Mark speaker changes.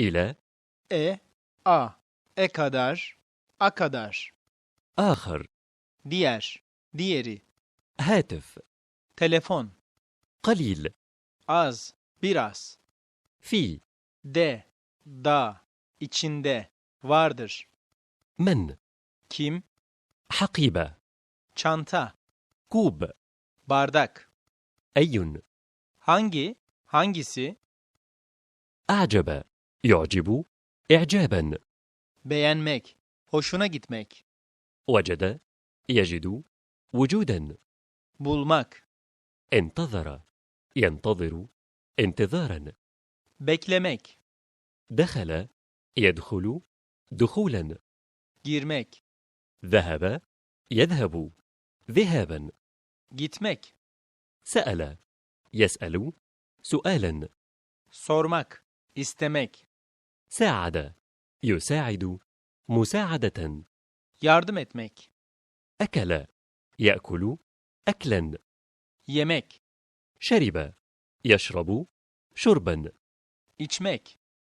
Speaker 1: إلى
Speaker 2: E, A. E kadar, A kadar.
Speaker 1: آخر
Speaker 2: Diğer, diğeri.
Speaker 1: هاتف
Speaker 2: Telefon.
Speaker 1: قليل
Speaker 2: Az, biraz.
Speaker 1: في
Speaker 2: De, da, içinde, vardır.
Speaker 1: من
Speaker 2: Kim?
Speaker 1: حقيبة
Speaker 2: Çanta,
Speaker 1: كوب
Speaker 2: bardak.
Speaker 1: أي
Speaker 2: Hangi? Hangisi?
Speaker 1: أعجب يعجب إعجابا.
Speaker 2: Beğenmek, hoşuna gitmek.
Speaker 1: وجد يجد وجودا.
Speaker 2: Bulmak,
Speaker 1: انتظر. ينتظر انتظارا.
Speaker 2: beklemek,
Speaker 1: دخل يدخل دخولا.
Speaker 2: girmek,
Speaker 1: ذهب يذهب ذهابا.
Speaker 2: gitmek,
Speaker 1: سأل يسأل سؤالا.
Speaker 2: sormak, istemek,
Speaker 1: ساعد. يساعد. مساعدة.
Speaker 2: Yardım etmek,
Speaker 1: أكل. يأكل. أكلا.
Speaker 2: Yemek,
Speaker 1: شرب. يشرب. شربا.
Speaker 2: Içmek,